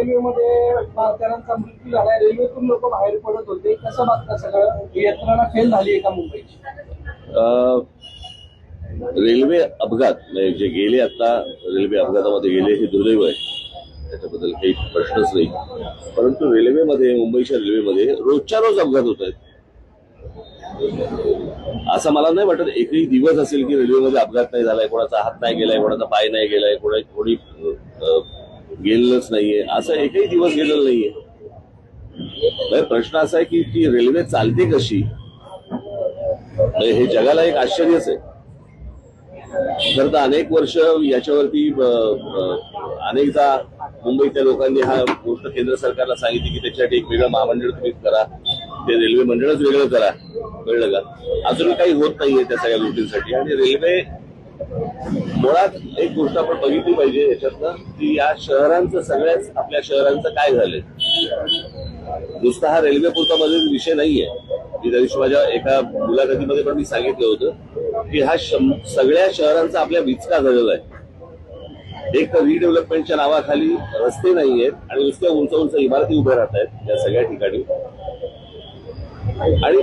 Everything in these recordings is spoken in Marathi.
रेल्वेमध्ये भारतीयांचा मृत्यू झालाय. रेल्वेतून लोक बाहेर पडत होते. कसं बघता सगळं? यंत्रणा फेल झाली आहे का मुंबईची? रेल्वे अपघात म्हणजे जे गेले आता रेल्वे अपघातामध्ये गेले हे दुर्दैव आहे. त्याच्याबद्दल काही प्रश्नच नाही. परंतु रेल्वेमध्ये मुंबईच्या रेल्वेमध्ये रोजच्या रोज अपघात होत आहेत. असं मला नाही वाटत एकही दिवस असेल की रेल्वेमध्ये अपघात नाही झालाय कोणाचा हात नाही गेलाय कोणाचा पाय नाही गेलाय कोणा कोणी गेलेलंच नाहीये. असं एकही दिवस गेलेलं नाहीये. प्रश्न असा आहे की ती रेल्वे चालते कशी? हे जगाला एक आश्चर्यच आहे. खर तर अनेक वर्ष याच्यावरती अनेकदा मुंबईतल्या लोकांनी हा गोष्ट केंद्र सरकारला सांगितली की त्याच्यासाठी एक वेगळं महामंडळ तुम्ही करा. ते रेल्वे मंडळच वेगळं करा. कळलं का? अजून काही होत नाहीये त्या सगळ्या गोष्टींसाठी. आणि रेल्वे मुळात एक गोष्ट आपण बघितली पाहिजे याच्यातनं की या शहरांचं सगळ्याच आपल्या शहरांचं काय झालंय? नुसता हा रेल्वे पुरता मध्ये विषय नाहीये. मी त्या माझ्या एका मुलाखतीमध्ये पण मी सांगितलं होतं की हा सगळ्या शहरांचा आपल्या विचका झालेला आहे. एक तर रिडेव्हलपमेंटच्या नावाखाली रस्ते नाही आहेत आणि नुसत्या उंच उंच इमारती उभ्या राहत आहेत या सगळ्या ठिकाणी. आणि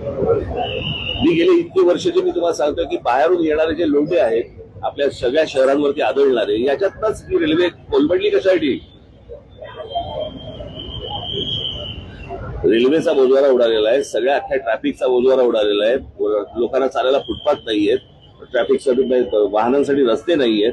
मी गेले इतके वर्ष जे मी तुम्हाला सांगतोय की बाहेरून येणारे जे लोंढे आहेत आपल्या सगळ्या शहरांवरती आदळणारे याच्यातनच ही रेल्वे कोलमडली कशासाठी? रेल्वेचा बोजवारा उडालेला आहे सगळ्या अख्ख्या ट्रॅफिकचा बोजवारा उडालेला आहे. लोकांना चालायला फुटपाथ नाहीयेत. ट्रॅफिकसाठी वाहनांसाठी रस्ते नाहीयेत.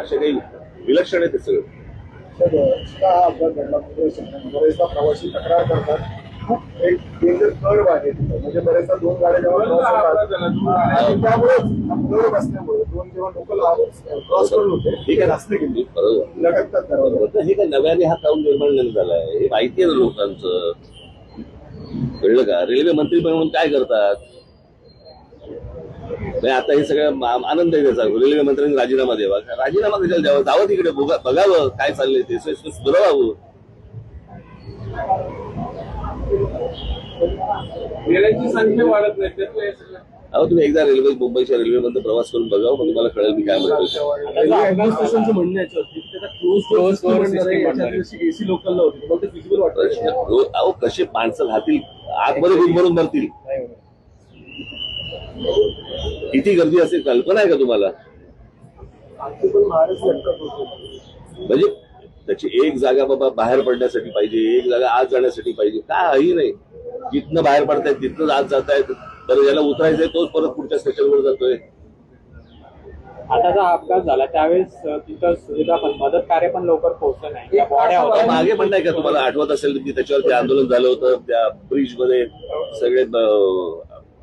असे काही विलक्षण आहे ते सगळं. हा अपघात घडला बरेचदा प्रवासी तक्रार करतात. खूप एक डेंजर कर्व आहे तिथं. म्हणजे बरेचदा दोन गाड्या जेव्हा क्रॉस होतात आणि त्यामुळे कर्व असल्यामुळे दोन जेव्हा लोकल क्रॉस करत होते ठीक आहे. रस्ते गेली. बरोबर. लटकतात दरवाजा. हे काय नव्याने हा काऊन निर्माण नाही झालाय हे माहिती आहे लोकांचं? कळलं का? रेल्वे मंत्री म्हणून काय करतात? नाही आता हे सगळं आनंद आहे त्याचा. रेल्वे मंत्र्यांनी राजीनामा द्यावा. राजीनामा कशाला द्यावा. जावं तिकडे बघा बघावं काय चाललंय ते. सु- सु- सुधारावं. गेल्याची संख्या वाढत नाही. त्यातलं सगळं. अहो तुम्ही एकदा रेल्वे मुंबईच्या रेल्वेमध्ये प्रवास करून बघावं. मग तुम्हाला कळेल मी काय म्हणतो अहो कसे माणसं राहतील? आतमध्ये गुदमरून मरतील. किती गर्दी असेल कल्पना आहे का तुम्हाला? म्हणजे त्याची एक जागा बाबा बाहेर पडण्यासाठी पाहिजे एक जागा आत जाण्यासाठी पाहिजे काही नाही. जिथनं बाहेर पडतायत तिथनं आत जातायत. तर ज्याला उतरायचंय तोच परत पुढच्या स्टेशनवर जातोय. आता जो अपघात झाला त्यावेळेस तिथं सुविधा पण मदत कार्य पण लवकर पोहोचलं नाही. मागे पण नाही का तुम्हाला आठवत असेल की त्याच्यावरती आंदोलन झालं होतं त्या ब्रिजमध्ये सगळे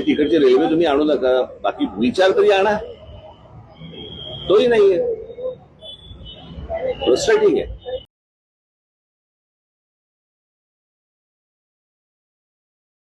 तिकडची रेल्वे तुम्ही आणू नका. बाकी विचार तरी आणा. तोही नाहीये. फ्रस्ट्रेटिंग आहे.